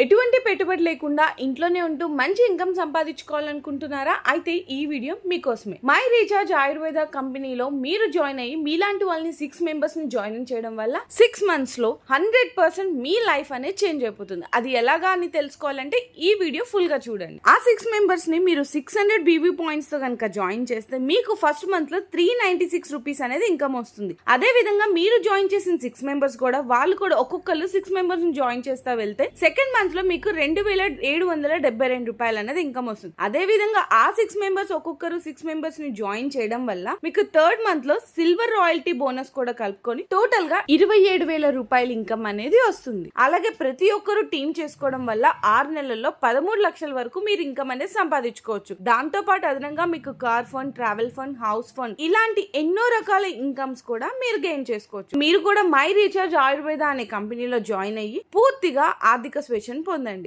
ఎటువంటి పెట్టుబడి లేకుండా ఇంట్లోనే ఉంటూ మంచి ఇన్కమ్ సంపాదించుకోవాలనుకుంటున్నారా? అయితే ఈ వీడియో మీకోసమే. మై రీఛార్జ్ ఆయుర్వేద కంపెనీలో మీరు జాయిన్ అయ్యి మీలాంటి వాళ్ళని సిక్స్ మెంబర్స్ని జాయిన్ చేయడం వల్ల సిక్స్ మంత్స్లో హండ్రెడ్ పర్సెంట్ మీ లైఫ్ అనేది చేంజ్ అయిపోతుంది. అది ఎలాగా అని తెలుసుకోవాలంటే ఈ వీడియో ఫుల్గా చూడండి. ఆ సిక్స్ మెంబర్స్ని మీరు సిక్స్ హండ్రెడ్ బీవీ పాయింట్స్తో కనుక జాయిన్ చేస్తే మీకు ఫస్ట్ మంత్లో త్రీ నైన్టీ సిక్స్ రూపీస్ అనేది ఇన్కమ్ వస్తుంది. అదే విధంగా మీరు జాయిన్ చేసిన సిక్స్ మెంబర్స్ కూడా వాళ్ళు కూడా ఒక్కొక్కరు సిక్స్ మెంబర్స్ని జాయిన్ చేస్తా వెళ్తే సెకండ్ మంత్ మీకు రెండు వేల ఏడు వందల డెబ్బై రెండు రూపాయలు అనేది ఇన్కమ్ వస్తుంది. అదే విధంగా ఆ సిక్స్ మెంబర్స్ ఒక్కొక్కరు సిక్స్ మెంబర్స్ని జాయిన్ చేయడం వల్ల మీకు థర్డ్ మంత్లో సిల్వర్ రాయల్టీ బోనస్ కూడా కలుపుకొని టోటల్గా ఇరవై ఏడు వేల రూపాయల ఇన్కమ్ అనేది వస్తుంది. అలాగే ప్రతి ఒక్కరు టీం చేసుకోవడం వల్ల ఆరు నెలల్లో పదమూడు లక్షల వరకు మీరు ఇన్కమ్ అనేది సంపాదించుకోవచ్చు. దాంతో పాటు అదనంగా మీకు car fund travel fund house fund ఇలాంటి ఎన్నో రకాల ఇన్కమ్స్ కూడా మీరు గెయిన్ చేసుకోవచ్చు. మీరు కూడా మై రీఛార్జ్ ఆయుర్వేద అనే కంపెనీలో జాయిన్ అయ్యి పూర్తిగా ఆర్థిక స్వేచ్ఛను పొందండి.